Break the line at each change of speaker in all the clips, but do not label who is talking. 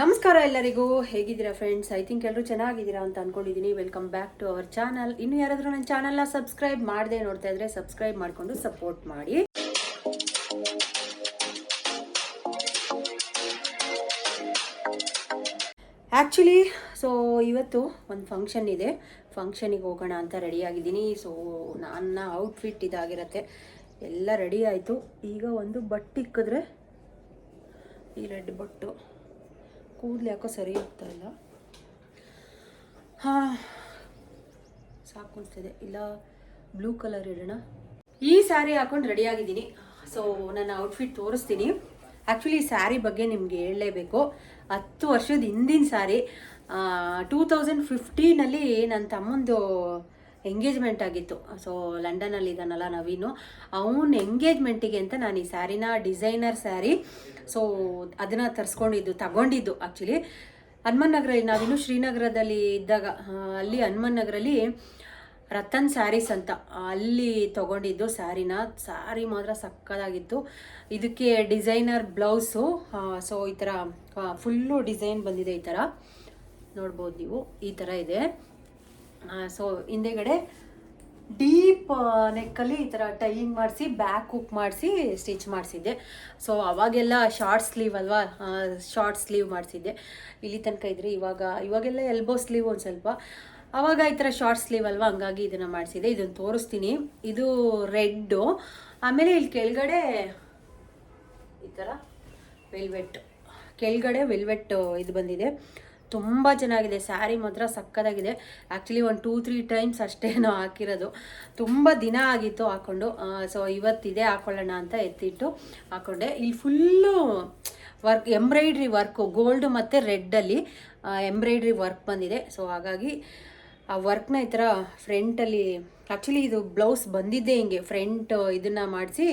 ನಮಸ್ಕಾರ ಎಲ್ಲರಿಗೂ, ಹೇಗಿದ್ದೀರಾ ಫ್ರೆಂಡ್ಸ್ ಐ ಥಿಂಕ್ ಎಲ್ಲರೂ ಚೆನ್ನಾಗಿದ್ದೀರಾ ಅಂತ ಅನ್ಕೊಂಡಿದ್ದೀನಿ welcome back to our channel ಇನ್ನು ಯಾರಾದರೂ ನನ್ನ ಚಾನಲ್ನ ಸಬ್ಸ್ಕ್ರೈಬ್ ಮಾಡದೆ ನೋಡ್ತಾ ಇದ್ರೆ ಸಬ್ಸ್ಕ್ರೈಬ್ ಮಾಡಿಕೊಂಡು ಸಪೋರ್ಟ್ ಮಾಡಿ. ಆ್ಯಕ್ಚುಲಿ ಸೊ ಇವತ್ತು ಒಂದು ಫಂಕ್ಷನ್ ಇದೆ. ಫಂಕ್ಷನಿಗೆ ಹೋಗೋಣ ಅಂತ ರೆಡಿಯಾಗಿದ್ದೀನಿ ಸೊ ನನ್ನ ಔಟ್ಫಿಟ್ ಇದಾಗಿರತ್ತೆ. ಎಲ್ಲ ರೆಡಿ ಆಯಿತು. ಈಗ ಒಂದು ಬಟ್ಟೆ ಇಕ್ಕಿದ್ರೆ ಈ ರೆಡ್ ಬಟ್ಟು ಕೂದಲು ಯಾಕೋ ಸರಿ ಹೋಗ್ತಾ ಇಲ್ಲ. ಹಾಂ, ಸಾಕು ಅನ್ಸ್ತಿದೆ. ಇಲ್ಲ, ಬ್ಲೂ ಕಲರ್ ಇಡೋಣ. ಈ ಸ್ಯಾರಿ ಹಾಕೊಂಡು ರೆಡಿ ಆಗಿದ್ದೀನಿ. ಸೊ ನನ್ನ ಔಟ್ಫಿಟ್ ತೋರಿಸ್ತೀನಿ. ಆ್ಯಕ್ಚುಲಿ ಈ ಸ್ಯಾರಿ ಬಗ್ಗೆ ನಿಮಗೆ ಹೇಳಲೇಬೇಕು. ಹತ್ತು ವರ್ಷದ ಹಿಂದಿನ ಸ್ಯಾರಿ. ಟೂ ತೌಸಂಡ್ ಫಿಫ್ಟೀನಲ್ಲಿ ನನ್ನ ತಮ್ಮಂದು ಎಂಗೇಜ್ಮೆಂಟ್ ಆಗಿತ್ತು. ಸೊ ಲಂಡನಲ್ಲಿ ಇದ್ದಾನಲ್ಲ ನವೀನು. ಅವನ ಎಂಗೇಜ್ಮೆಂಟಿಗೆ ಅಂತ ನಾನು ಈ ಸ್ಯಾರಿನ ಡಿಸೈನರ್ ಸ್ಯಾರಿ ಸೊ ಅದನ್ನು ತರಿಸ್ಕೊಂಡಿದ್ದು, ತಗೊಂಡಿದ್ದು ಆ್ಯಕ್ಚುಲಿ ಹನುಮನ್ ನಗರ, ನಾವಿನ್ನು ಶ್ರೀನಗರದಲ್ಲಿ ಇದ್ದಾಗ ಅಲ್ಲಿ ಹನುಮನ್ ನಗರಲ್ಲಿ ರತನ್ ಸ್ಯಾರೀಸ್ ಅಂತ ಅಲ್ಲಿ ತಗೊಂಡಿದ್ದು ಸ್ಯಾರಿನ ಸ್ಯಾರಿ ಮಾತ್ರ ಸಕ್ಕದಾಗಿತ್ತು. ಇದಕ್ಕೆ ಡಿಸೈನರ್ ಬ್ಲೌಸು ಸೊ ಈ ಥರ ಫುಲ್ಲು ಡಿಸೈನ್ ಬಂದಿದೆ ಈ ಥರ ನೋಡ್ಬೋದು ನೀವು, ಈ ಥರ ಇದೆ. ಸೊ ಹಿಂದೆಗಡೆ ಡೀಪ್ ನೆಕ್ಕಲ್ಲಿ ಈ ಥರ ಟೈಯಿಂಗ್ ಮಾಡಿಸಿ ಬ್ಯಾಕ್ ಹುಕ್ ಮಾಡಿಸಿ ಸ್ಟಿಚ್ ಮಾಡಿಸಿದ್ದೆ. ಸೊ ಅವಾಗೆಲ್ಲ ಶಾರ್ಟ್ ಸ್ಲೀವ್ ಅಲ್ವಾ? ಶಾರ್ಟ್ ಸ್ಲೀವ್ ಮಾಡಿಸಿದ್ದೆ. ಇಲ್ಲಿ ತನಕ ಇದ್ರೆ ಇವಾಗ, ಇವಾಗೆಲ್ಲ ಎಲ್ಬೋ ಸ್ಲೀವ್ ಒಂದು ಸ್ವಲ್ಪ. ಅವಾಗ ಈ ಥರ ಶಾರ್ಟ್ ಸ್ಲೀವ್ ಅಲ್ವಾ? ಹಂಗಾಗಿ ಇದನ್ನು ಮಾಡಿಸಿದೆ ಇದನ್ನು ತೋರಿಸ್ತೀನಿ. ಇದು ರೆಡ್ಡು ಆಮೇಲೆ ಇಲ್ಲಿ ಕೆಳಗಡೆ ಈ ಥರ ವೆಲ್ವೆಟ್ ಕೆಳಗಡೆ ವೆಲ್ವೆಟ್ ಇದು ಬಂದಿದೆ. ತುಂಬ ಚೆನ್ನಾಗಿದೆ. ಸ್ಯಾರಿ ಮಾತ್ರ ಸಕ್ಕದಾಗಿದೆ. ಆ್ಯಕ್ಚುಲಿ ಒಂದು ಟೂ ತ್ರೀ ಟೈಮ್ಸ್ ಅಷ್ಟೇ ನಾವು ಹಾಕಿರೋದು. ತುಂಬ ದಿನ ಆಗಿತ್ತು ಹಾಕ್ಕೊಂಡು ಸೊ ಇವತ್ತಿದೆ ಹಾಕೊಳ್ಳೋಣ ಅಂತ ಎತ್ತಿಟ್ಟು ಹಾಕ್ಕೊಂಡೆ ಇಲ್ಲಿ full work embroidery work gold ಮತ್ತು ರೆಡ್ಡಲ್ಲಿ ಎಂಬ್ರಾಯ್ಡ್ರಿ ವರ್ಕ್ ಬಂದಿದೆ. ಸೊ ಹಾಗಾಗಿ ಆ ವರ್ಕ್ನ ಈ ಥರ ಫ್ರಂಟಲ್ಲಿ ಆ್ಯಕ್ಚುಲಿ ಇದು ಬ್ಲೌಸ್ ಬಂದಿದ್ದೆ ಹಿಂಗೆ. ಫ್ರಂಟ್ ಇದನ್ನು ಮಾಡಿಸಿ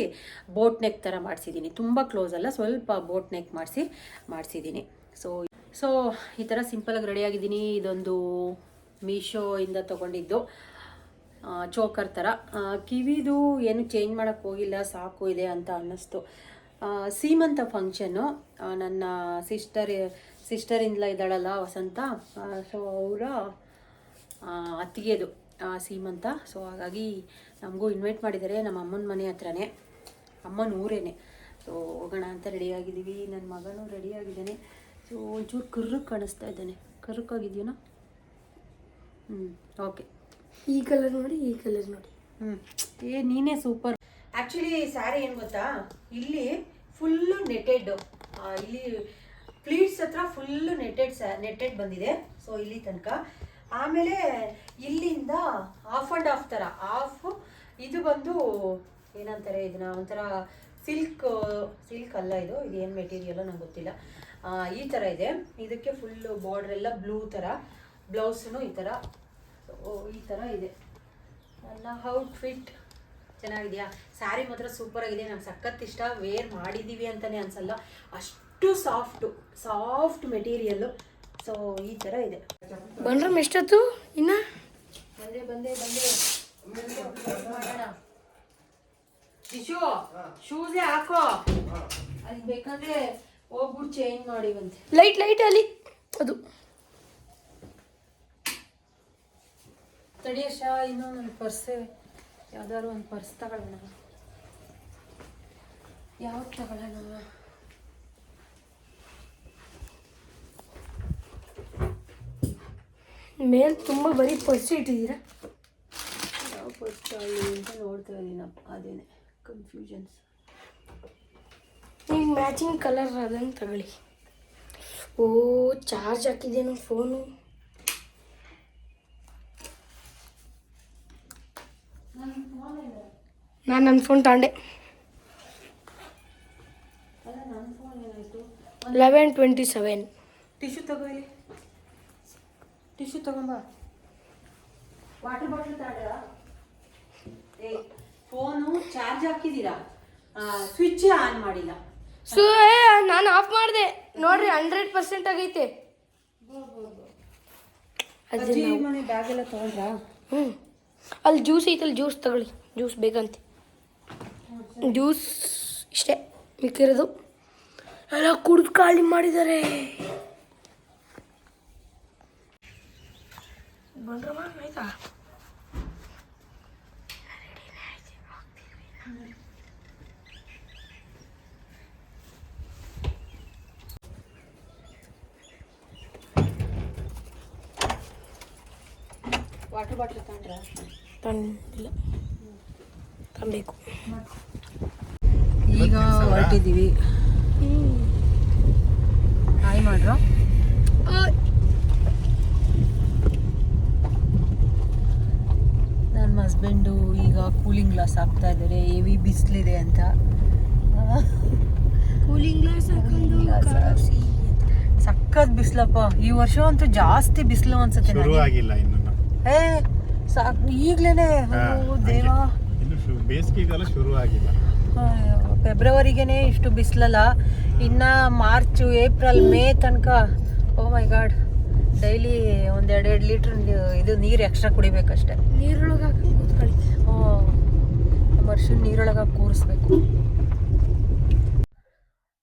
ಬೋಟ್ ನೆಕ್ ಥರ ಮಾಡಿಸಿದ್ದೀನಿ. ತುಂಬ ಕ್ಲೋಸ್ ಅಲ್ಲ, ಸ್ವಲ್ಪ ಬೋಟ್ ನೆಕ್ ಮಾಡಿಸಿ, ಮಾಡಿಸಿದ್ದೀನಿ. ಸೊ ಸೊ ಈ ಥರ ಸಿಂಪಲಾಗಿ ರೆಡಿಯಾಗಿದ್ದೀನಿ ಇದೊಂದು ಮೀಶೋಯಿಂದ ತೊಗೊಂಡಿದ್ದು. ಚೋಕರ್ ಥರ ಕಿವಿದು ಏನು ಚೇಂಜ್ ಮಾಡೋಕ್ಕೆ ಹೋಗಿಲ್ಲ, ಸಾಕು ಇದೆ ಅಂತ ಅನ್ನಿಸ್ತು. ಸೀಮಂತ ಫಂಕ್ಷನ್ನು ನನ್ನ ಸಿಸ್ಟರ್ ಸಿಸ್ಟರಿಂದ ಇದ್ದಾಳಲ್ಲ, ವಸಂತ. ಸೊ ಅವರ ಅತ್ತಿಗೆದು ಸೀಮಂತ. ಸೊ ಹಾಗಾಗಿ ನಮಗೂ ಇನ್ವೈಟ್ ಮಾಡಿದ್ದಾರೆ ನಮ್ಮ ಅಮ್ಮನ ಮನೆ ಹತ್ರನೇ. ಅಮ್ಮನ ಊರೇನೆ. ಸೊ ಹೋಗೋಣ ಅಂತ ರೆಡಿಯಾಗಿದ್ದೀವಿ ನನ್ನ ಮಗನೂ ರೆಡಿಯಾಗಿದ್ದಾನೆ ಸೊ ಒಂಚೂರು ಕರ್ರಕ್ಕೆ ಕಾಣಿಸ್ತಾ ಇದ್ದಾನೆ. ಕರ್ರಕ್ಕಾಗಿದೆಯಾ ಹ್ಞೂ ಓಕೆ
ಈ ಕಲರ್ ನೋಡಿ ಈ ಕಲರ್ ನೋಡಿ.
ಹ್ಞೂ ಏ ನೀನೇ ಸೂಪರ್ ಆ್ಯಕ್ಚುಲಿ ಸ್ಯಾರಿ ಏನು ಗೊತ್ತಾ? ಇಲ್ಲಿ ಫುಲ್ಲು ನೆಟೆಡ್ ಇಲ್ಲಿ ಪ್ಲೀಟ್ಸ್ ಹತ್ರ ಫುಲ್ಲು ನೆಟೆಡ್ ಸ್ಯಾ ನೆಟೆಡ್ ಬಂದಿದೆ. ಸೊ ಇಲ್ಲಿ ತನಕ. ಆಮೇಲೆ ಇಲ್ಲಿಂದ ಆಫ್ ಆ್ಯಂಡ್ ಆಫ್ ಥರ ಆಫ್ ಇದು ಬಂದು ಏನಂತಾರೆ ಇದನ್ನ? ಒಂಥರ ಸಿಲ್ಕ್ ಸಿಲ್ಕ್ ಅಲ್ಲ ಇದು. ಇದು ಏನು ಮೆಟೀರಿಯಲ್ ನಂಗೆ ಗೊತ್ತಿಲ್ಲ. ಈ ಥರ ಇದೆ. ಇದಕ್ಕೆ ಫುಲ್ಲು ಬಾರ್ಡರ್ ಎಲ್ಲ ಬ್ಲೂ ಥರ ಬ್ಲೌಸೂ ಈ ಥರ ಸೊ ಈ ಥರ ಇದೆ. ನನ್ನ ಔಟ್ಫಿಟ್ ಚೆನ್ನಾಗಿದೆಯಾ? ಸ್ಯಾರಿ ಮಾತ್ರ ಸೂಪರ್ ಆಗಿದೆ. ನಂಗೆ ಸಖತ್ ಇಷ್ಟ. ವೇರ್ ಮಾಡಿದ್ದೀವಿ ಅಂತಲೇ ಅನ್ಸಲ್ಲ. ಅಷ್ಟು ಸಾಫ್ಟು ಸಾಫ್ಟ್ ಮೆಟೀರಿಯಲ್ಲು ಸೊ ಈ ಥರ ಇದೆ.
ಬಂದ್ರಮ್ ಎಷ್ಟೊತ್ತು? ಇನ್ನ?
ಬಂದೆ ಬಂದೆ ಬಂದೆ. ಶೂಸೇ ಹಾಕೋ. ಅಲ್ಲಿ ಬೇಕಂದ್ರೆ ಹೋಗ್ಬಿಟ್ಟು ಚೇಂಜ್ ಮಾಡಿವಂತೆ.
ಲೈಟ್ ಲೈಟ್ ಅಲ್ಲಿ. ಅದು.
ತಡಿಯಶ ಇನ್ನೂ ನನ್ನ ಪರ್ಸೆ ಯಾವ್ದಾದ್ರು ಒಂದು ಪರ್ಸ್ ತಗೊಳ್ಳೋಣ ಯಾವ್ದು ತಗೊಳ್ಳೋಣ?
ಮೇಲೆ ತುಂಬ ಬರೀ ಪರ್ಸ್ ಇಟ್ಟಿದ್ದೀರಾ?
ಯಾವ ಪರ್ಸ್ ತಗೊಳ್ಳಿ ಅಂತ ನೋಡ್ತಾ ಇದ್ದೀನಪ್ಪ ಅದೇನೆ. ಕನ್ಫ್ಯೂಷನ್ಸ್
ಈಗ ಮ್ಯಾಚಿಂಗ್ ಕಲರ್ ಅದಂಗೆ ತಗೊಳ್ಳಿ. ಓ ಚಾರ್ಜ್ ಹಾಕಿದ್ದೇನು ಫೋನು ನಾನು ನನ್ನ ಫೋನ್ ತಗೊಂಡೆ. ಲೆವೆನ್ ಟ್ವೆಂಟಿ ಸೆವೆನ್
ಟಿಶ್ಯೂ ತಗೋ ಇಲ್ಲಿ ಟಿಶ್ಯೂ ತಗೊಂಬ ವಾಟರ್ ಬಾಟಲ್ ಏ ಫೋನು ಚಾರ್ಜ್ ಹಾಕಿದ್ದೀರಾ? ಸ್ವಿಚ್ ಆನ್ ಮಾಡಿಲ್ಲ.
ಸೊ ನಾನು ಆಫ್ ಮಾಡಿದೆ. ನೋಡ್ರಿ ಹಂಡ್ರೆಡ್ ಪರ್ಸೆಂಟ್ ಆಗೈತೆ. ಹ್ಞೂ ಅಲ್ಲಿ ಜ್ಯೂಸ್ ಐತಲ್ಲಿ ಜ್ಯೂಸ್ ತಗೊಳ್ಳಿ. ಜ್ಯೂಸ್ ಬೇಕಂತೆ. ಜ್ಯೂಸ್ ಇಷ್ಟೇ ಮಿಕ್ಕಿರೋದು. ಎಲ್ಲ ಕುಡ್ದು ಖಾಲಿ ಮಾಡಿದ್ದಾರೆ. ಆಯ್ತಾ?
ವಾಟರ್ ಬಾಟ್ಲ್ ತಂದ್ರೆ
ತಂದಿಲ್ಲ ತಂಬೇಕು
ಈಗ ಹೊರಟಿದ್ದೀವಿ. ಹಾಯ್ ಮಾಡ್ರ. ನನ್ನ ಹಸ್ಬೆಂಡು ಈಗ ಕೂಲಿಂಗ್ ಗ್ಲಾಸ್ ಹಾಕ್ತಾ ಇದ್ದಾರೆ ಹೆವಿ ಬಿಸಿಲಿದೆ ಅಂತ.
ಕೂಲಿಂಗ್ ಗ್ಲಾಸ್ ಹಾಕೊಂಡು
ಸಖತ್ ಬಿಸಿಲಪ್ಪ. ಈ ವರ್ಷ ಅಂತೂ ಜಾಸ್ತಿ ಬಿಸಿಲು ಅನ್ಸುತ್ತೆ
ಶುರು ಆಗಿಲ್ಲ ಇನ್ನು.
ಏ ಸಾಕು ಈಗ್ಲೇನೆ. ದೇವಾ.
ಬೇಸಿಗೆಗಾಲ ಶುರು ಆಗಿಲ್ಲ
ಫೆಬ್ರವರಿಗೆನೆ ಇಷ್ಟು ಬಿಸಿಲಲ್ಲ. ಇನ್ನ ಮಾರ್ಚ್ ಏಪ್ರಿಲ್ ಮೇ ತನಕ ಓ ಮೈ ಗಾಡ್ ಡೈಲಿ ಒಂದ್ ಎರಡೆರಡು ಲೀಟ್ರ್ ಇದು ನೀರು ಎಕ್ಸ್ಟ್ರಾ ಕುಡಿಬೇಕಷ್ಟೇ.
ನೀರೊಳಗೆ ಕೂತ್ಕೊಳ್ಳಿ.
ಓ ವರ್ಷ ನೀರೊಳಗೆ ಕೂರಿಸ್ಬೇಕು.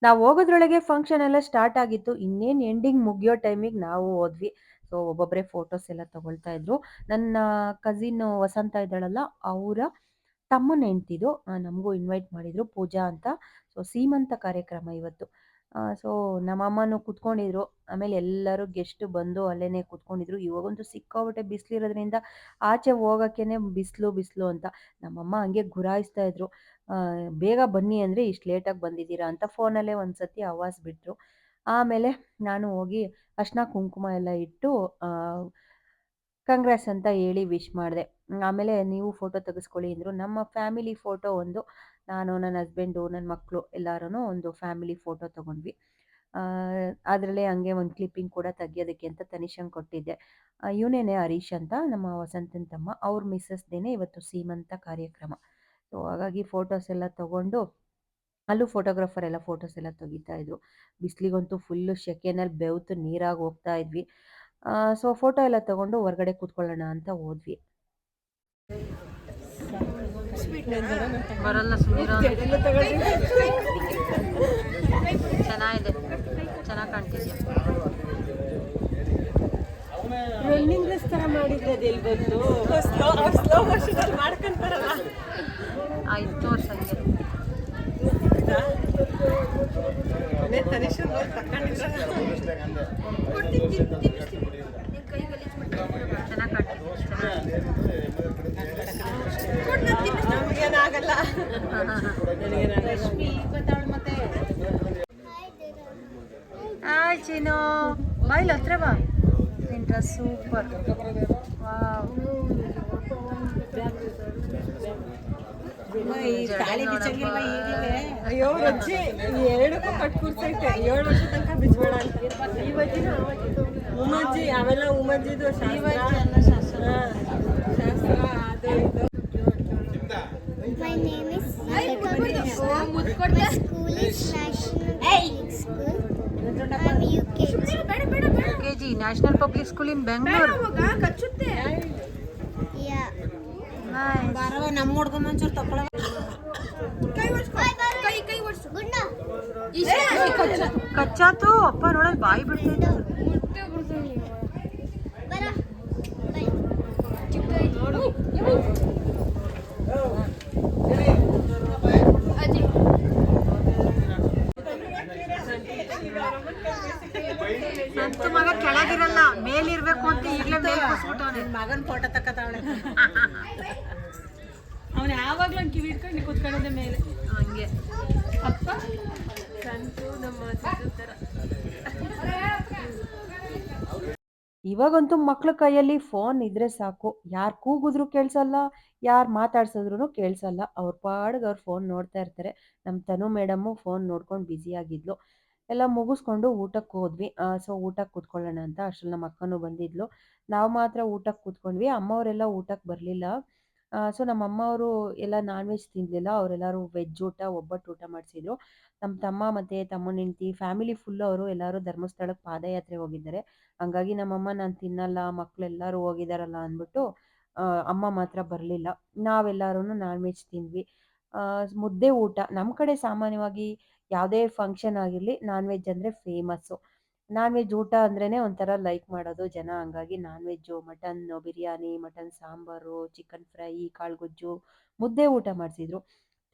ನಾವು ಹೋಗೋದ್ರೊಳಗೆ ಫಂಕ್ಷನ್ ಎಲ್ಲ ಸ್ಟಾರ್ಟ್ ಆಗಿತ್ತು. ಇನ್ನೇನು ಎಂಡಿಂಗ್ ಮುಗಿಯೋ ಟೈಮಿಗೆ ನಾವು ಹೋದ್ವಿ. ಸೊ ಒಬ್ಬೊಬ್ಬರೇ ಫೋಟೋಸ್ ಎಲ್ಲ ತಗೊಳ್ತಾ ಇದ್ರು. ನನ್ನ ಕಸಿನ್ ವಸಂತ ಇದ್ದಾಳಲ್ಲ, ಅವರ ತಮ್ಮನ ಹೆಂಡ್ತಿದು ನಮಗೂ ಇನ್ವೈಟ್ ಮಾಡಿದ್ರು ಪೂಜಾ ಅಂತ. ಸೊ ಸೀಮಂತ ಕಾರ್ಯಕ್ರಮ ಇವತ್ತು. ಸೊ ನಮ್ಮಮ್ಮನೂ ಕುತ್ಕೊಂಡಿದ್ರು. ಆಮೇಲೆ ಎಲ್ಲರೂ ಗೆಸ್ಟ್ ಬಂದು ಅಲ್ಲೇನೆ ಕುತ್ಕೊಂಡಿದ್ರು. ಇವಾಗಂತೂ ಸಿಕ್ಕಾಪಟ್ಟೆ ಬಿಸಿಲಿರೋದ್ರಿಂದ ಆಚೆ ಹೋಗೋಕ್ಕೇನೆ ಬಿಸಿಲು ಬಿಸಿಲು ಅಂತ. ನಮ್ಮಮ್ಮ ಹಂಗೆ ಗುರಾಯಿಸ್ತಾ ಇದ್ರು. ಬೇಗ ಬನ್ನಿ ಅಂದರೆ ಇಷ್ಟು ಲೇಟಾಗಿ ಬಂದಿದ್ದೀರಾ ಅಂತ ಫೋನಲ್ಲೇ ಒಂದು ಸತಿ ಬಿಟ್ರು. ಬಿಟ್ಟರು ಆಮೇಲೆ ನಾನು ಹೋಗಿ ಅರ್ಶಿನ ಕುಂಕುಮ ಎಲ್ಲ ಇಟ್ಟು ಕಂಗ್ರೆಸ್ ಅಂತ ಹೇಳಿ ವಿಶ್ ಮಾಡಿದೆ. ಆಮೇಲೆ ನೀವು ಫೋಟೋ ತೆಗೆಸ್ಕೊಳ್ಳಿ ಅಂದರು, ನಮ್ಮ ಫ್ಯಾಮಿಲಿ ಫೋಟೋ ಒಂದು, ನಾನು, ನನ್ನ ಹಸ್ಬೆಂಡು ನನ್ನ ಮಕ್ಕಳು ಎಲ್ಲರೂ ಒಂದು ಫ್ಯಾಮಿಲಿ ಫೋಟೋ ತೊಗೊಂಡ್ವಿ. ಅದರಲ್ಲೇ ಹಂಗೆ ಒಂದು ಕ್ಲಿಪ್ಪಿಂಗ್ ಕೂಡ ತೆಗಿಯೋದಕ್ಕೆ ಅಂತ ತನಿಷನ್ ಕೊಟ್ಟಿದ್ದೆ. ಇವನೇನೆ ಹರೀಶ್ ಅಂತ, ನಮ್ಮ ವಸಂತನ ತಮ್ಮ. ಅವ್ರ ಮಿಸ್ಸಸ್ದೇನೆ ಇವತ್ತು ಸೀಮಂತ ಕಾರ್ಯಕ್ರಮ. ಸೊ ಹಾಗಾಗಿ ಫೋಟೋಸ್ ಎಲ್ಲ ತೊಗೊಂಡು ಅಲ್ಲೂ ಫೋಟೋಗ್ರಾಫರ್ ಎಲ್ಲ ಫೋಟೋಸ್ ಎಲ್ಲ ತೆಗಿತಾ ಇದ್ರು. ಬಿಸಿಲಿಗಂತೂ ಫುಲ್ಲು ಸೆಕೆನಲ್ಲಿ ಬೆವ್ತು ನೀರಾಗಿ ಹೋಗ್ತಾ ಇದ್ವಿ. ಸೊ ಫೋಟೋ ಎಲ್ಲ ತಗೊಂಡು ಹೊರಗಡೆ ಕೂತ್ಕೊಳ್ಳೋಣ ಅಂತ ಹೋದ್ವಿ. ಬರಲ್ಲ ಸುಮೀರ ಚೆನ್ನಾಗಿದೆ. ಚೆನ್ನಾಗಿ ಕಾಣ್ತಿದ್ಯಾ
ರನ್ನಿಂಗ್ ರೇಸ್ ತರ ಎಲ್ಲಿ ಬಂತು ಸ್ಲೋ ಮಾಡ್ಕೊಂತಾರಲ್ಲ
ಆಯ್ತು ತೋರ್ಸ್
ನಮ್ಗೇನಾಗಲ್ಲ.
ಹಾಯ್ ಚಿನು. ಬಾಯ್ಲ್ ಹತ್ರ ಬಾ. ನಿನ್ ಸೂಪರ್ ವಾವ್.
ಅಯ್ಯೋ ರಜ್ಜಿ ಎರಡಕ್ಕೂ ಕಟ್ ಕೂರ್ಸೈತೆ. ಏಳು ವರ್ಷ ತನಕ ಬಿಚ್ಚಬೇಡ ಅಂತ. ಈ ಉಮಜ್ಜಿ ಅವೆಲ್ಲ ಉಮಜ್ಜಿದು ಶಾಸ್ತ್ರ. ಶಾಸ್ತ್ರ. ಅದು ಇದು.
My name is Sarita. My school is National Public School. I'm UKG.
K G national public school in Bengaluru
Yeah.
ನಮ್ಮ ಹುಡ್ಗ ಮಂಚೂರು ತಗೊಳ
ಕಚ್ಚಾ
ಕಚ್ಚಾತು ಅಪ್ಪ ನೋಡೋದು ಬಾಯಿ ಬಿಡ್ತೈತೆ.
ಬರ. ಬೈ.
ಸಂತು ಮಗ ಕೆಳಗಿರಲ್ಲ ಮೇಲಿರ್ಬೇಕು ಅಂತ ಈಗಲೇ ಮೇಲೆ ಕೂಸ್ಬಿಟ್ಟವನೆ
ಮಗನ ಫೋಟೋ ತಕ್ಕತಾವಳೆ. ಅವನು ಯಾವಾಗ್ಲೂ ಕಿವಿ ಇಟ್ಕೊಂಡು ಕೂತ್ಕೊಳ್ಳೋದೆ ಮೇಲೆ.
ಹಂಗೆ.
ಅಪ್ಪ? ಸಂತು ನಮ್ಮ ಥರ.
ಇವಾಗಂತೂ ಮಕ್ಳ ಕೈಯಲ್ಲಿ ಫೋನ್ ಇದ್ರೆ ಸಾಕು. ಯಾರು ಕೂಗಿದ್ರು ಕೇಳಿಸಲ್ಲ ಯಾರು ಮಾತಾಡ್ಸಿದ್ರು ಕೇಳಿಸಲ್ಲ. ಅವ್ರ ಪಾಡಿಗೆ ಅವ್ರು ಫೋನ್ ನೋಡ್ತಾ ಇರ್ತಾರೆ. ನಮ್ಮ ತನು ಮೇಡಮ್ಮು ಫೋನ್ ನೋಡ್ಕೊಂಡು ಬ್ಯುಸಿಯಾಗಿದ್ಲು ಎಲ್ಲ ಮುಗಿಸ್ಕೊಂಡು ಊಟಕ್ಕೆ ಹೋದ್ವಿ. ಸೊ ಊಟಕ್ಕೆ ಕೂತ್ಕೊಳ್ಳೋಣ ಅಂತ ಅಷ್ಟ್ರಲ್ಲಿ ನಮ್ಮ ಅಕ್ಕನೂ ಬಂದಿದ್ಲು. ನಾವು ಮಾತ್ರ ಊಟಕ್ಕೆ ಕೂತ್ಕೊಂಡ್ವಿ. ಅಮ್ಮವರೆಲ್ಲ ಊಟಕ್ಕೆ ಬರಲಿಲ್ಲ. ಸೊ ನಮ್ಮ ಅಮ್ಮವರು ಎಲ್ಲ ನಾನ್ ವೆಜ್ ತಿನ್ನಲಿಲ್ಲ ಅವರೆಲ್ಲರೂ ವೆಜ್ ಊಟ, ಒಬ್ಬಟ್ಟು ಊಟ ಮಾಡಿಸಿದ್ರು. ನಮ್ಮ ತಮ್ಮ ಮತ್ತು ತಮ್ಮನ ಹೆಂಡತಿ ಫ್ಯಾಮಿಲಿ ಫುಲ್ಲು ಅವರು ಎಲ್ಲರೂ ಧರ್ಮಸ್ಥಳಕ್ಕೆ ಪಾದಯಾತ್ರೆ ಹೋಗಿದ್ದಾರೆ. ಹಂಗಾಗಿ ನಮ್ಮಮ್ಮ ನಾನು ತಿನ್ನಲ್ಲ ಮಕ್ಕಳೆಲ್ಲರೂ ಹೋಗಿದ್ದಾರಲ್ಲ ಅಂದ್ಬಿಟ್ಟು ಅಮ್ಮ ಮಾತ್ರ ಬರಲಿಲ್ಲ. ನಾವೆಲ್ಲರೂ ನಾನ್ ವೆಜ್ ತಿಂದ್ವಿ ಮುದ್ದೆ ಊಟ. ನಮ್ಮ ಕಡೆ ಸಾಮಾನ್ಯವಾಗಿ ಯಾವುದೇ ಫಂಕ್ಷನ್ ಆಗಿರಲಿ ನಾನ್ ವೆಜ್ ಅಂದರೆ ಫೇಮಸ್ಸು ನಾನ್ ವೆಜ್ ಊಟ ಅಂದ್ರೇ ಒಂಥರ ಲೈಕ್ ಮಾಡೋದು ಜನ. ಹಂಗಾಗಿ non veg mutton biryani mutton sambar chicken fry ಕಾಳುಗೊಜ್ಜು, ಮುದ್ದೆ ಊಟ ಮಾಡಿಸಿದ್ರು.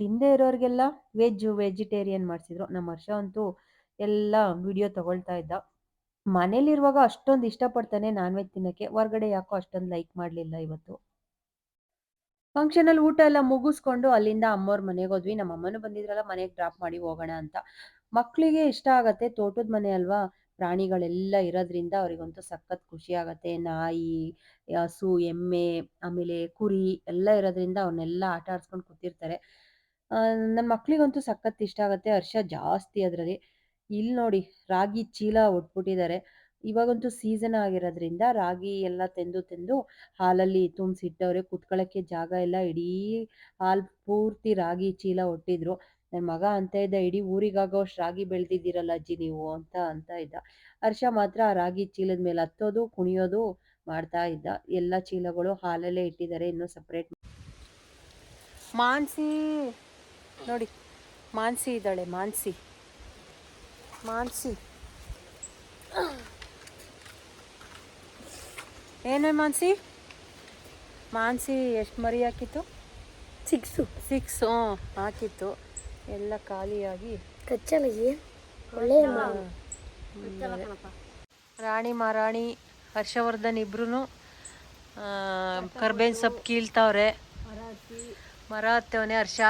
ತಿಂದೇ ಇರೋರಿಗೆಲ್ಲ ವೆಜ್ಜು ವೆಜಿಟೇರಿಯನ್ ಮಾಡಿಸಿದ್ರು. ನಮ್ಮ ಹರ್ಷ ಅಂತೂ ಎಲ್ಲ ವಿಡಿಯೋ ತಗೊಳ್ತಾ ಇದ್ದ. ಮನೇಲಿರುವಾಗ ಅಷ್ಟೊಂದು ಇಷ್ಟಪಡ್ತಾನೆ ನಾನ್ ವೆಜ್ ತಿನ್ನೋಕ್ಕೆ. ಹೊರಗಡೆ ಯಾಕೋ ಅಷ್ಟೊಂದು ಲೈಕ್ ಮಾಡಲಿಲ್ಲ ಇವತ್ತು. ಫಂಕ್ಷನಲ್ಲಿ ಊಟ ಎಲ್ಲ ಮುಗಿಸ್ಕೊಂಡು ಅಲ್ಲಿಂದ ಅಮ್ಮವ್ರ ಮನೆಗೆ ಹೋದ್ವಿ. ನಮ್ಮ ಅಮ್ಮನು ಬಂದಿದ್ರಲ್ಲ, ಮನೆಗೆ ಡ್ರಾಪ್ ಮಾಡಿ ಹೋಗೋಣ ಅಂತ. ಮಕ್ಕಳಿಗೆ ಇಷ್ಟ ಆಗತ್ತೆ, ತೋಟದ ಮನೆ ಅಲ್ವಾ? ಪ್ರಾಣಿಗಳೆಲ್ಲ ಇರೋದ್ರಿಂದ ಅವರಿಗಂತೂ ಸಖತ್ ಖುಷಿ ಆಗತ್ತೆ. ನಾಯಿ ಹಸು, ಎಮ್ಮೆ, ಆಮೇಲೆ ಕುರಿ ಎಲ್ಲ ಇರೋದ್ರಿಂದ ಅವನ್ನೆಲ್ಲ ಆಟ ಆಡ್ಸ್ಕೊಂಡು ಕೂತಿರ್ತಾರೆ. ನನ್ನ ಮಕ್ಳಿಗಂತೂ ಸಖತ್ ಇಷ್ಟ ಆಗತ್ತೆ. ಹರ್ಷ ಜಾಸ್ತಿ ಅದರಲ್ಲಿ. ಇಲ್ಲಿ ನೋಡಿ ರಾಗಿ ಚೀಲ ಒಟ್ಬಿಟ್ಟಿದ್ದಾರೆ. ಇವಾಗಂತೂ ಸೀಸನ್ ಆಗಿರೋದ್ರಿಂದ ರಾಗಿ ಎಲ್ಲ ತೆಂದು ತೆಂದು ಹಾಲಲ್ಲಿ ತುಂಬಿಸಿಟ್ಟವ್ರೆ ಕುತ್ಕೊಳ್ಳೋಕ್ಕೆ ಜಾಗ ಇಲ್ಲ, ಇಡೀ ಹಾಲು ಪೂರ್ತಿ ರಾಗಿ ಚೀಲ ಒಟ್ಟಿದ್ರು. ನನ್ನ ಮಗ ಅಂತ ಇದ್ದ ಇಡೀ ಊರಿಗಾಗೋಷ್ಟು ರಾಗಿ ಬೆಳೆದಿದ್ದೀರಲ್ಲ ಅಜ್ಜಿ ನೀವು, ಅಂತ ಅಂತ ಇದ್ದ. ಹರ್ಷ ಮಾತ್ರ ಆ ರಾಗಿ ಚೀಲದ ಮೇಲೆ ಹತ್ತೋದು, ಕುಣಿಯೋದು ಮಾಡ್ತಾ ಇದ್ದ. ಎಲ್ಲ ಚೀಲಗಳು ಹಾಲಲ್ಲೇ ಇಟ್ಟಿದ್ದಾರೆ, ಇನ್ನೂ ಸಪ್ರೇಟ್ ಮಾನ್ಸಿ, ನೋಡಿ, ಮಾನ್ಸಿ ಇದ್ದಾಳೆ, ಮಾನ್ಸಿ ಮಾನ್ಸಿ. ಏನು ಮಾನ್ಸಿ? ಮಾನ್ಸಿ ಎಷ್ಟು ಮರಿ ಹಾಕಿತ್ತು?
ಸಿಕ್ಸು.
ಸಿಕ್ಸ್ ಹಾಕಿತ್ತು. ಎಲ್ಲ ಖಾಲಿಯಾಗಿ.
ಕಚ್ಚಲಗಿ? ಒಳ್ಳೆಯ
ರಾಣಿ ಮಹಾರಾಣಿ ಹರ್ಷವರ್ಧನ್ ಇಬ್ರು ಕರ್ಬೇನ್ ಸೊಪ್ಪು ಕೀಳ್ತಾವ್ರೆ. ಮರ ಹತ್ತವನೆ ಹರ್ಷ.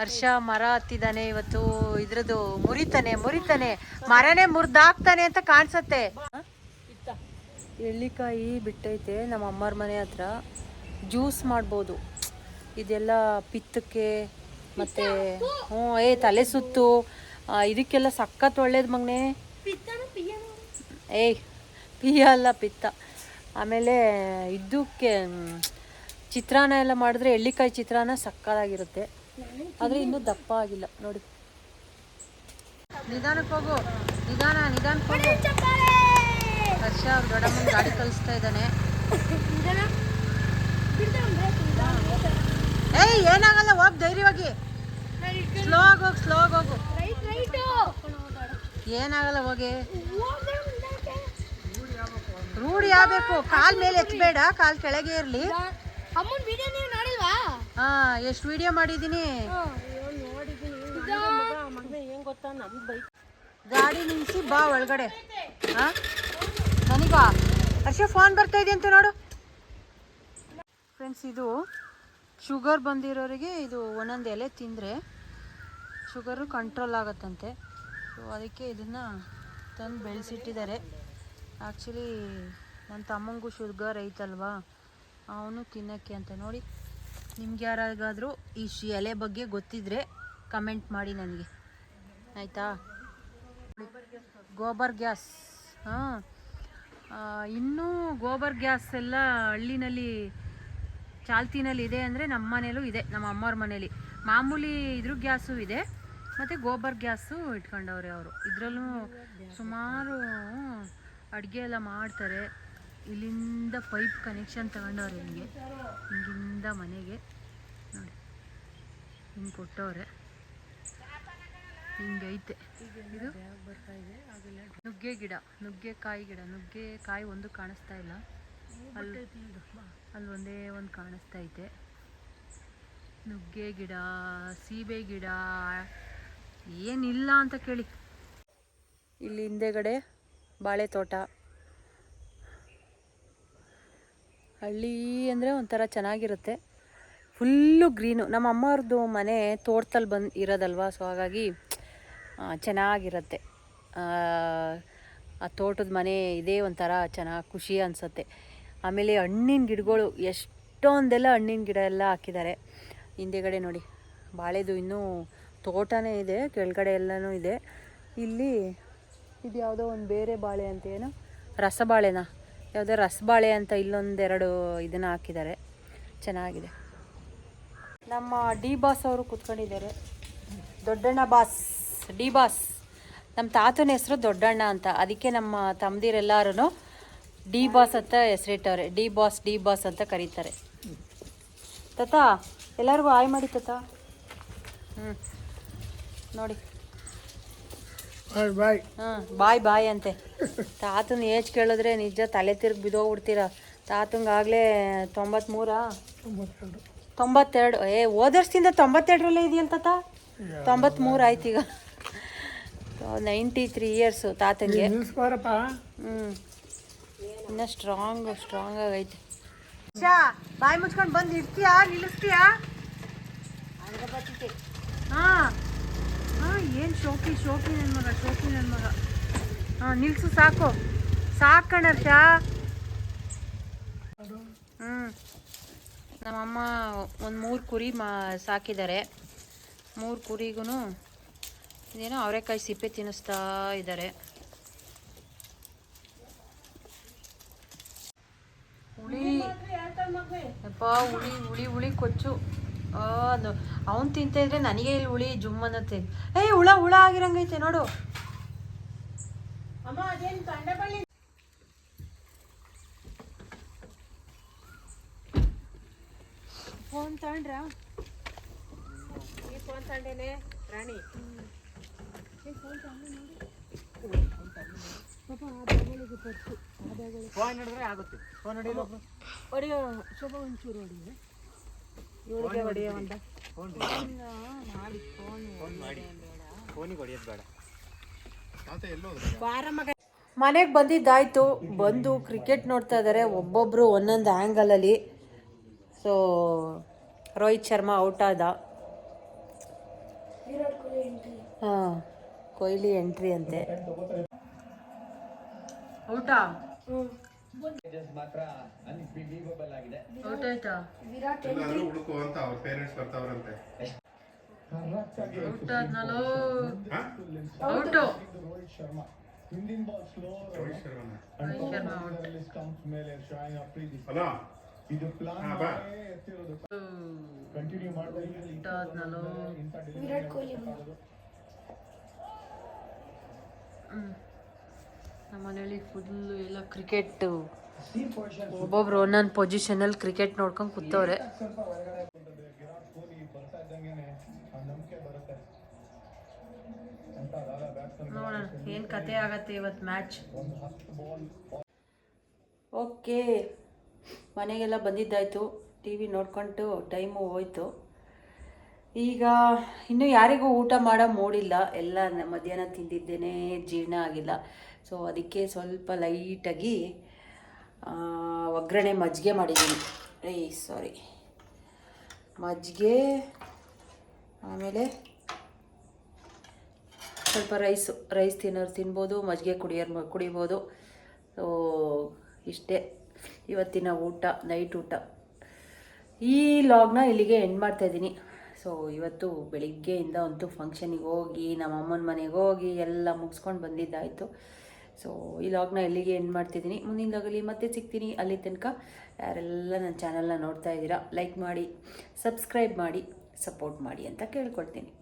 ಹರ್ಷ ಮರ ಹತ್ತಿದಾನೆ ಇವತ್ತು. ಇದ್ರದ್ದು ಮುರಿತಾನೆ ಮುರಿತಾನೆ. ಮರನೇ ಮುರಿದಾಕ್ತಾನೆ ಅಂತ ಕಾಣಿಸತ್ತೆ. ಎಳ್ಳಿಕಾಯಿ ಬಿಟ್ಟೈತೆ, ನಮ್ಮ ಅಮ್ಮರ ಮನೆ ಹತ್ರ. ಜ್ಯೂಸ್ ಮಾಡ್ಬೋದು. ಇದೆಲ್ಲ ಪಿತ್ತಕ್ಕೆ ಮತ್ತು, ಹ್ಞೂ, ಏ, ತಲೆ ಸುತ್ತು. ಇದಕ್ಕೆಲ್ಲ ಸಖತ್ ಒಳ್ಳೇದು ಮಗನೇ. ಏಯ್, ಪಿಯ ಅಲ್ಲ, ಪಿತ್ತ. ಆಮೇಲೆ ಇದಕ್ಕೆ ಚಿತ್ರಾನ್ನ ಎಲ್ಲ ಮಾಡಿದ್ರೆ ಎಳ್ಳಿಕಾಯಿ ಚಿತ್ರಾನ್ನ ಸಕ್ಕತ್ತಾಗಿರುತ್ತೆ. ಆದರೆ ಇನ್ನೂ ದಪ್ಪ ಆಗಿಲ್ಲ. ನೋಡಿ. ನಿಧಾನಕ್ಕೆ ಹೋಗು. ನಿಧಾನ, ನಿಧಾನಕ್ಕೆ ಹೋಗು. ಹರ್ಷ ಅವ್ರ ದೊಡ್ಡಮ್ಮನ ಗಾಡಿ ಕಳಿಸ್ತಾ ಇದ್ದಾನೆ. ಏಯ್ ಏನಾಗಲ್ಲ ಹೋಗ್ ಧೈರ್ಯವಾಗಿ. ಸ್ಲೋ ಆಗಿ ಹೋಗಿ ಸ್ಲೋ ಆಗಿ ಹೋಗು. ಏನಾಗಲ್ಲ ಹೋಗಿ. ರೂಢಿ ಆಗ್ಬೇಕು. ಕಾಲ್ ಮೇಲೆ ಎತ್ತಬೇಡ ಕಾಲ್ ಕೆಳಗೆ ಇರಲಿ.
ಅಮ್ಮನ ವಿಡಿಯೋ ನೀವು ನೋಡಿಲ್ವಾ?
ಹಾ ಎಷ್ಟು ವಿಡಿಯೋ ಮಾಡಿದ್ದೀನಿ
ಮಗನ ಏನ್ ಗೊತ್ತಾ? ನಮ್ ಬೈಕ್.
ಗಾಡಿ ನಿಲ್ಸಿ ಬಾ ಒಳಗಡೆ. ಹಾ? ನನಗ? ಹರ್ಷ ಫೋನ್ ಬರ್ತಾ ಇದೆ ಅಂತ ನೋಡು. ಫ್ರೆಂಡ್ಸ್ ಇದು ಶುಗರ್ ಬಂದಿರೋರಿಗೆ ಇದು ಒಂದೊಂದು ಎಲೆ ತಿಂದರೆ ಶುಗರು ಕಂಟ್ರೋಲ್ ಆಗತ್ತಂತೆ. ಸೊ ಅದಕ್ಕೆ ಇದನ್ನು ತಂದು ಬೆಳೆಸಿಟ್ಟಿದ್ದಾರೆ. ಆ್ಯಕ್ಚುಲಿ ನನ್ನ ತಮ್ಮಂಗೂ ಶುಗರ್ ಐತಲ್ವಾ? ಅವನು ತಿನ್ನೋಕ್ಕೆ ಅಂತ ನೋಡಿ. ನಿಮ್ಗೆ ಯಾರಿಗಾದರೂ ಈ ಶಿ, ಎಲೆ ಬಗ್ಗೆ ಗೊತ್ತಿದ್ರೆ ಕಮೆಂಟ್ ಮಾಡಿ ನನಗೆ. ಆಯಿತಾ? ಗೋಬರ್ ಗ್ಯಾಸ್ ಹಾಂ. ಇನ್ನೂ ಗೋಬರ್ ಗ್ಯಾಸ್ ಎಲ್ಲ ಹಳ್ಳಿನಲ್ಲಿ, ಚಾಲ್ತಿನಲ್ಲಿ ಇದೆ ಅಂದರೆ ನಮ್ಮ ಮನೇಲೂ ಇದೆ, ನಮ್ಮ ಅಮ್ಮವ್ರ ಮನೇಲಿ. ಮಾಮೂಲಿ ಇದ್ರ ಗ್ಯಾಸು ಇದೆ, ಮತ್ತು ಗೋಬರ್ ಗ್ಯಾಸು ಇಟ್ಕೊಂಡವ್ರೆ ಅವರು. ಇದರಲ್ಲೂ ಸುಮಾರು ಅಡುಗೆ ಎಲ್ಲ ಮಾಡ್ತಾರೆ. ಇಲ್ಲಿಂದ ಪೈಪ್ ಕನೆಕ್ಷನ್ ತಗೊಂಡವ್ರೆ ಹಿಂಗೆ, ಹಿಂಗಿಂದ ಮನೆಗೆ. ನೋಡಿ, ಹಿಂಗೆ ಕೊಟ್ಟವ್ರೆ. ಹಿಂಗೈತೆ ಇದು ನುಗ್ಗೆ ಗಿಡ ನುಗ್ಗೆಕಾಯಿ ಗಿಡ ನುಗ್ಗೆಕಾಯಿ ಒಂದು ಕಾಣಿಸ್ತಾ ಇಲ್ಲ. ಅಲ್ಲಿ ಅಲ್ಲಿ ಒಂದೇ ಒಂದು ಕಾಣಿಸ್ತಾ ಐತೆ. ನುಗ್ಗೆ ಗಿಡ ಸೀಬೆ ಗಿಡ ಏನಿಲ್ಲ ಅಂತ ಕೇಳಿ. ಇಲ್ಲಿ ಹಿಂದೆಗಡೆ ಬಾಳೆ ತೋಟ ಹಳ್ಳಿ ಅಂದರೆ ಒಂಥರ ಚೆನ್ನಾಗಿರುತ್ತೆ. ಫುಲ್ಲು ಗ್ರೀನು ನಮ್ಮ ಅಮ್ಮವ್ರದ್ದು ಮನೆ ತೋಟದಲ್ಲಿ ಬಂದು ಇರೋದಲ್ವಾ ಸೊ ಹಾಗಾಗಿ ಚೆನ್ನಾಗಿರುತ್ತೆ. ಆ, ತೋಟದ ಮನೆ ಇದೇ ಒಂಥರ ಚೆನ್ನಾಗಿ ಖುಷಿ ಅನಿಸುತ್ತೆ. ಆಮೇಲೆ ಹಣ್ಣಿನ ಗಿಡಗಳು ಎಷ್ಟೊಂದೆಲ್ಲ ಹಣ್ಣಿನ ಗಿಡ ಎಲ್ಲ ಹಾಕಿದ್ದಾರೆ ಹಿಂದೆಗಡೆ ನೋಡಿ ಬಾಳೆದು ಇನ್ನೂ ತೋಟನೇ ಇದೆ ಕೆಳಗಡೆ ಎಲ್ಲನೂ ಇದೆ. ಇಲ್ಲಿ ಇದು ಯಾವುದೋ ಒಂದು ಬೇರೆ ಬಾಳೆ ಅಂತ ಏನು ರಸಬಾಳೆನಾ? ಯಾವುದೋ ರಸಬಾಳೆ ಅಂತ ಇಲ್ಲೊಂದೆರಡು ಇದನ್ನು ಹಾಕಿದ್ದಾರೆ ಚೆನ್ನಾಗಿದೆ. ನಮ್ಮ ಡಿ ಬಾಸ್ ಅವರು ಕೂತ್ಕೊಂಡಿದ್ದಾರೆ. ದೊಡ್ಡಣ್ಣ ಬಾಸ್. D boss. ನಮ್ಮ ತಾತನ ಹೆಸರು ದೊಡ್ಡಣ್ಣ ಅಂತ. ಅದಕ್ಕೆ ನಮ್ಮ ತಮ್ಮದಿರೆಲ್ಲರೂ ಡಿ ಬಾಸ್ ಅಂತ ಹೆಸರಿಟ್ಟವ್ರೆ. ಡಿ ಬಾಸ್ ಡಿ ಬಾಸ್ ಅಂತ ಕರೀತಾರೆ. ತಾತ ಎಲ್ಲರಿಗೂ ಆಯ್ ಮಾಡಿ ತಾತ. ಹ್ಞೂ ನೋಡಿ.
ಬಾಯ್.
ಹಾಂ ಬಾಯ್ ಬಾಯ್ ಅಂತೆ. ತಾತನ ಏಜ್ ಕೇಳಿದ್ರೆ ನಿಜ ತಲೆ ತಿರ್ಗಿ ಬಿದೋಗ್ಬಿಡ್ತೀರ? ತಾತಂಗಾಗಲೇ ತೊಂಬತ್ಮೂರಾ? ತೊಂಬತ್ತೆರಡು. ಏ ಓದರ್ಸಿಂದ ತೊಂಬತ್ತೆರಡರಲ್ಲೇ ಇದೆಯಲ್ಲ ತಾತ? ತೊಂಬತ್ಮೂರು ಆಯ್ತು ಈಗ ನೈಂಟಿ ತ್ರೀ ಇಯರ್ಸು ತಾತಂಗೆ ಹ್ಞೂ ಇನ್ನ ಸ್ಟ್ರಾಂಗ್ ಸ್ಟ್ರಾಂಗ್ ಆಗೈತೆ. ಬಾಯಿ ಮುಚ್ಕೊಂಡು ಬಂದು ಇರ್ತೀಯಾ? ನಿಲ್ಲಿಸ್ತೀಯಾ? ಹಾಂ. ಹಾಂ ಏನು ಶೋಕಿ ಶೋಕಿ ನನ್ನ ಮಗ ಶೋಕಿ ನನ್ನ ಮಗ. ಹಾಂ ನಿಲ್ಸು ಸಾಕು. ಸಾಕಣರ್ಷ ಹ್ಞೂ ನಮ್ಮಮ್ಮ ಒಂದು ಮೂರು ಕುರಿ ಮಾ ಸಾಕಿದ್ದಾರೆ. ಮೂರು ಕುರಿಗೂ ಇದೇನೋ ಅವರೆಕಾಯಿ ಸಿಪ್ಪೆ ತಿನ್ನಿಸ್ತಾ ಇದ್ದಾರೆ. ಹುಳಿ. ಅಪ್ಪ ಹುಳಿ ಹುಳಿ ಹುಳಿ ಕೊಚ್ಚು. ಆ, ಅದು ತಿಂತಾ ತಿಂತ ಇದ್ರೆ ನನಗೆ ಇಲ್ಲಿ ಹುಳಿ ಜುಮ್ ಅನ್ನತ್ತೆ ಏಯ್ ಹುಳ ಹುಳ ಆಗಿರಂಗೈತೆ ನೋಡು. ಫೋನ್ ತಗೊಂಡ್ರ?
ಈ ಫೋನ್ ತಗೊಂಡೇನೆ ರಾಣಿ. ಹೊಡಿಯೋ ಶುಭ ಒಂಚೂರು ಹೊಡಿಯೋ. ಫೋನ್
ಫೋನಿಗೆ ಹೊಡಿಯೋದು ಬೇಡ. ಮತ್ತೆ ಎಲ್ಲೋದ್ರು
ಬಾರ ಮಗ.
ಮನೆಗೆ ಬಂದಿದ್ದಾಯ್ತು. ಬಂದು ಕ್ರಿಕೆಟ್ ನೋಡ್ತಾ ಇದ್ದಾರೆ ಒಬ್ಬೊಬ್ಬರು ಒಂದೊಂದು ಆ್ಯಂಗಲಲ್ಲಿ ಸೊ ರೋಹಿತ್ ಶರ್ಮಾ ಔಟ್ ಆದ. ಹಾಂ. ಕೊಹ್ಲಿ ಎಂಟ್ರಿ ಅಂತೆ. ಆಗಿದೆ. ಔಟ್ ಆಯ್ತಾ?
ಎಲ್ಲಾದ್ರೂ ಹುಡುಕು ಅಂತ ಅವ್ರ ಪೇರೆಂಟ್ಸ್ ಬರ್ತಾವ್ರಂತೆ.
Out ಆದ್ನಲ್ಲೋ?
Ball
out.
Rohit Sharma.
Rohit Sharma out.
Hello? ಹಾ ಬಾ.
ಔಟ್ ಆದ್ನಲ್ಲೋ? ಹ್ಮ್. ನಮ್ಮ ಮನೇಲಿ ಫುಲ್ಲು ಎಲ್ಲ ಕ್ರಿಕೆಟ್ ಒಬ್ಬೊಬ್ರು ಒಂದೊಂದು ಪೊಸಿಷನಲ್ಲಿ ಕ್ರಿಕೆಟ್ ನೋಡ್ಕೊಂಡು ಕೂತವ್ರೆ. ನೋಡೋಣ ಏನು ಕತೆ ಆಗತ್ತೆ ಇವತ್ತು ಮ್ಯಾಚ್ ಓಕೆ ಮನೆಗೆಲ್ಲ ಬಂದಿದ್ದಾಯಿತು. ಟಿ ವಿ ನೋಡ್ಕೊಂಡು ಟೈಮು ಹೋಯ್ತು. ಈಗ ಇನ್ನೂ ಯಾರಿಗೂ ಊಟ ಮಾಡೋ ಮೂಡಿಲ್ಲ. ಎಲ್ಲ ಮಧ್ಯಾಹ್ನ ತಿಂದಿದ್ದೇನೆ, ಜೀರ್ಣ ಆಗಿಲ್ಲ. ಸೊ ಅದಕ್ಕೆ ಸ್ವಲ್ಪ ಲೈಟಾಗಿ ಒಗ್ಗರಣೆ ಮಜ್ಜಿಗೆ ಮಾಡಿದ್ದೀನಿ. ಏಯ್ ಸಾರಿ ಮಜ್ಜಿಗೆ, ಆಮೇಲೆ ಸ್ವಲ್ಪ ರೈಸು. ರೈಸ್ ತಿನ್ನೋರು ತಿನ್ಬೋದು, ಮಜ್ಜಿಗೆ ಕುಡಿಯೋರು ಕುಡಿಬೋದು. ಸೊ ಇಷ್ಟೇ. ಇವತ್ತಿನ ಊಟ, ನೈಟ್ ಊಟ. ಈ ಲಾಗ್ನ ಇಲ್ಲಿಗೆ ಎಂಡ್ ಮಾಡ್ತಾಯಿದ್ದೀನಿ ಸೊ ಇವತ್ತು ಬೆಳಿಗ್ಗೆಯಿಂದ ಅಂತೂ ಫಂಕ್ಷನಿಗೆ ಹೋಗಿ, ನಮ್ಮ ಅಮ್ಮನ ಮನೆಗೆ ಹೋಗಿ ಎಲ್ಲ ಮುಗಿಸ್ಕೊಂಡು ಬಂದಿದ್ದಾಯಿತು. ಸೊ ಈ ಲಾಗ್ನ ಇಲ್ಲಿಗೆ ಎಂಡ್ ಮಾಡ್ತಿದ್ದೀನಿ. ಮುಂದಿನ ಮತ್ತೆ ಸಿಗ್ತೀನಿ ಅಲ್ಲಿ ತನಕ. ಯಾರೆಲ್ಲ ನನ್ನ ಚಾನಲ್ನ ನೋಡ್ತಾ ಇದ್ದೀರಾ ಲೈಕ್ ಮಾಡಿ ಸಬ್ಸ್ಕ್ರೈಬ್ ಮಾಡಿ ಸಪೋರ್ಟ್ ಮಾಡಿ ಅಂತ ಕೇಳ್ಕೊಳ್ತೀನಿ.